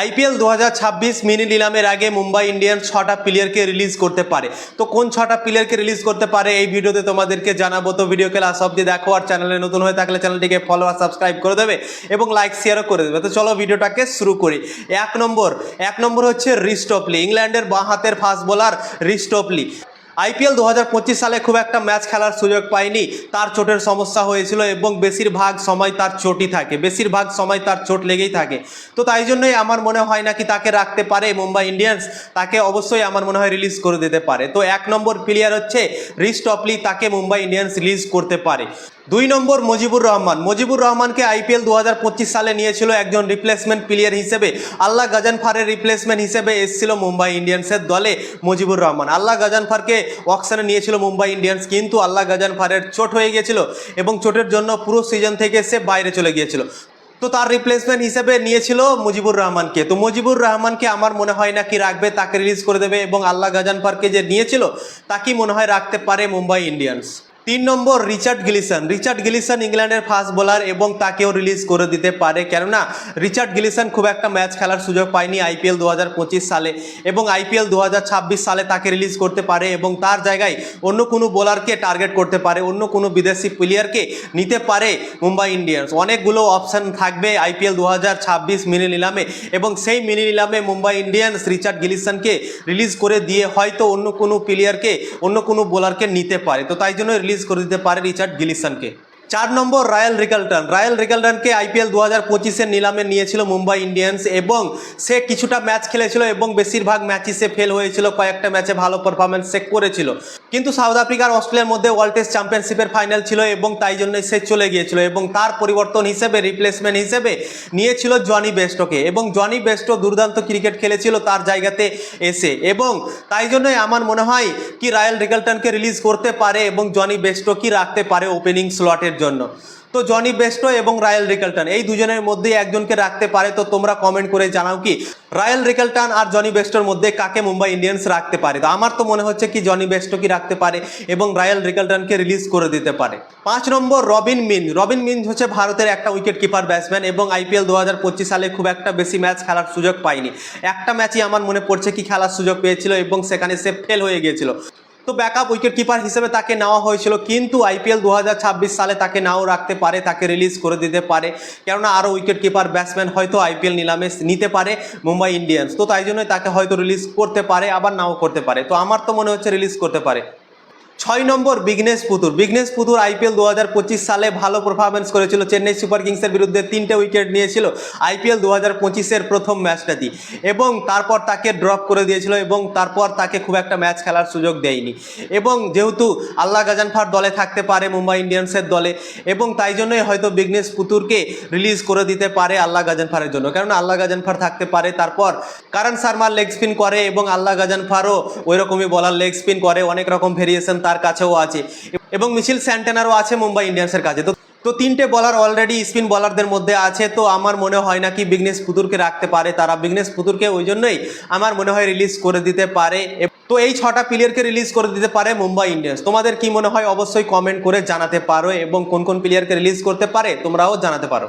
IPL দু হাজার ছাব্বিশ মিনি নিলামের আগে মুম্বাই ইন্ডিয়ান ছটা প্লেয়ারকে রিলিজ করতে পারে। তো কোন ছটা প্লেয়ারকে রিলিজ করতে পারে এই ভিডিওতে তোমাদেরকে জানাব। তো ভিডিওকে লাস্ট অব্দি দেখো আর চ্যানেলে নতুন হয়ে থাকলে চ্যানেলটিকে ফলো আর সাবস্ক্রাইব করে দেবে এবং লাইক শেয়ারও করে দেবে। তো চলো ভিডিওটাকে শুরু করি। এক নম্বর এক নম্বর হচ্ছে রিস্টপলি ইংল্যান্ডের বাঁ হাতের ফাস্ট বোলার রিস্টপলি আইপিএল দু হাজার পঁচিশ সালে খুব একটা ম্যাচ খেলার সুযোগ পায়নি। তার চোটের সমস্যা হয়েছিল এবং বেশিরভাগ সময় তার চোটই থাকে। বেশিরভাগ সময় তার চোট লেগেই থাকে। তো তাই জন্যই আমার মনে হয় নাকি তাকে রাখতে পারে মুম্বাই ইন্ডিয়ান্স। তাকে অবশ্যই আমার মনে হয় রিলিজ করে দিতে পারে। তো এক নম্বর প্লেয়ার হচ্ছে রিস টপলি। তাকে মুম্বাই ইন্ডিয়ান্স রিলিজ করতে পারে। দুই নম্বর মুজিবুর রহমান। মুজিবুর রহমানকে আইপিএল দু হাজার পঁচিশ সালে নিয়েছিল একজন রিপ্লেসমেন্ট প্লেয়ার হিসেবে। আল্লাহ গাজানফারের রিপ্লেসমেন্ট হিসেবে এসেছিল মুম্বাই ইন্ডিয়ান্সের দলে মুজিবুর রহমান। আল্লাহ গাজানফারকে অকশনে নিয়েছিল মুম্বাই ইন্ডিয়ান্স, কিন্তু আল্লাহ গাজানফারের চোট হয়ে গিয়েছিল এবং চোটের জন্য পুরো সিজন থেকে সে বাইরে চলে গিয়েছিল। তো তার রিপ্লেসমেন্ট হিসেবে নিয়েছিল মুজিবুর রহমানকে। তো মুজিবুর রহমানকে আমার মনে হয় না কি রাখবে, তাকে রিলিজ করে দেবে এবং আল্লাহ গাজানফারকে যে নিয়েছিল তাকেই মনে হয় রাখতে পারে মুম্বাই ইন্ডিয়ান্স? তিন নম্বর রিচার্ড গিলিসন। রিচার্ড গিলিসন ইংল্যান্ডের ফাস্ট বোলার এবং তাকেও রিলিজ করে দিতে পারে। কেননা, রিচার্ড গিলিসন খুব একটা ম্যাচ খেলার সুযোগ পায়নি আইপিএল দু হাজার পঁচিশ সালে এবং আইপিএল দু হাজার ছাব্বিশ সালে তাকে রিলিজ করতে পারে এবং তার জায়গায় অন্য কোনো বোলারকে টার্গেট করতে পারে, অন্য কোনো বিদেশি প্লেয়ারকে নিতে পারে মুম্বাই ইন্ডিয়ান্স। অনেকগুলো অপশান থাকবে আইপিএল দু হাজার মিনি নিলামে এবং সেই মিনি নিলামে মুম্বাই ইন্ডিয়ান্স রিচার্ড গিলিসনকে রিলিজ করে দিয়ে হয়তো অন্য কোনো প্লেয়ারকে অন্য কোনো বোলারকে নিতে পারে। তো তাই জন্য রিলিজ করে দিতে পারে রিচার্ড গিলিসনকে। চার নম্বর রয়্যাল রিকালটন রয়্যাল রিকালটনকে আইপিএল দু হাজার পঁচিশের নিলামে নিয়েছিল মুম্বাই ইন্ডিয়ান্স এবং সে কিছুটা ম্যাচ খেলেছিল এবং বেশিরভাগ ম্যাচই সে ফেল হয়েছিল, কয়েকটা ম্যাচে ভালো পারফরমেন্স সে করেছিল। কিন্তু সাউথ আফ্রিকার অস্ট্রেলিয়ার মধ্যে ওয়ার্ল্ড টেস্ট চ্যাম্পিয়নশিপের ফাইনাল ছিল এবং তাই জন্যই সে চলে গিয়েছিল এবং তার পরিবর্তন হিসেবে রিপ্লেসমেন্ট হিসেবে নিয়েছিল জনি বেস্টোকে এবং জনি বেস্টো দুর্দান্ত ক্রিকেট খেলেছিল তার জায়গাতে এসে এবং তাই জন্যই আমার মনে হয় কি রয়্যাল রিকালটনকে রিলিজ করতে পারে এবং জনি বেস্টো কি রাখতে পারে ওপেনিং স্লটের জন্য? তো জনি বেস্টো এবং রায়েল রিকালটন এই দুজনের মধ্যে একজনকে রাখতে পারে, তো তোমরা কমেন্ট করে জানাও কি রায়েল রিকালটন আর জনি বেস্টোর মধ্যে কাকে মুম্বাই ইন্ডিয়ান্স রাখতে পারে? তো আমার তো মনে হচ্ছে কি জনি বেস্টো কি রাখতে পারে এবং রায়েল রিকালটনকে রিলিজ করে দিতে পারে। পাঁচ নম্বর রবিন মিন রবিন মিন হচ্ছে ভারতের একটা উইকেট কিপার ব্যাটসম্যান এবং আইপিএল দু হাজার পঁচিশ সালে খুব একটা বেশি ম্যাচ খেলার সুযোগ পায়নি। একটা ম্যাচই আমার মনে পড়ছে কি খেলার সুযোগ পেয়েছিল এবং সেখানে সে ফেল হয়ে গিয়েছিল। তো ব্যাকআপ উইকেট কিপার হিসেবে তাকে নেওয়া হয়েছিল, কিন্তু আইপিএল দু হাজার ছাব্বিশ সালে তাকে নাও রাখতে পারে, তাকে রিলিজ করে দিতে পারে। কেননা আরও উইকেট কিপার ব্যাটসম্যান হয়তো আইপিএল নিলামে নিতে পারে মুম্বাই ইন্ডিয়ান্স। তো তাই জন্যই তাকে হয়তো রিলিজ করতে পারে, আবার নাও করতে পারে। তো আমার তো মনে হচ্ছে রিলিজ করতে পারে। ছয় নম্বর বিঘ্নেশ পুতুর বিঘ্নেশ পুতুর আইপিএল দু হাজার পঁচিশ সালে ভালো পারফরমেন্স করেছিল। চেন্নাই সুপার কিংসের বিরুদ্ধে তিনটে উইকেট নিয়েছিল। আইপিএল দু হাজার পঁচিশের প্রথম ম্যাচটাতেই এবং তারপর তাকে ড্রপ করে দিয়েছিল এবং তারপর তাকে খুব একটা ম্যাচ খেলার সুযোগ দেয়নি। এবং যেহেতু আল্লাহ গাজানফার দলে থাকতে পারে, মুম্বাই ইন্ডিয়ান্সের দলে, এবং তাই জন্যই হয়তো বিঘ্নেশ পুতুরকে রিলিজ করে দিতে পারে আল্লাহ গাজানফারের জন্য। কারণ আল্লাহ গাজানফার থাকতে পারে, তারপর কারণ শর্মা লেগ স্পিন করে এবং আল্লাহ গাজানফারও ওই রকমই বলার লেগ স্পিন করে, অনেক রকম ভেরিয়েশন তার কাছেও আছে। এবং মিছিল স্যান্টেনারও আছে মুম্বাই ইন্ডিয়ান্সের কাছে। তো তো তিনটে বলার অলরেডি স্পিন বলারদের মধ্যে আছে। তো আমার মনে হয় না কি বিঘ্নেশ পুতুরকে রাখতে পারে তারা। বিঘ্নেশ পুতুরকে ওই জন্যই আমার মনে হয় রিলিজ করে দিতে পারে। তো এই ছটা প্লেয়ারকে রিলিজ করে দিতে পারে মুম্বাই ইন্ডিয়ান্স তোমাদের কি মনে হয়? অবশ্যই কমেন্ট করে জানাতে পারো। এবং কোন কোন প্লেয়ারকে রিলিজ করতে পারে তোমরাও জানাতে পারো।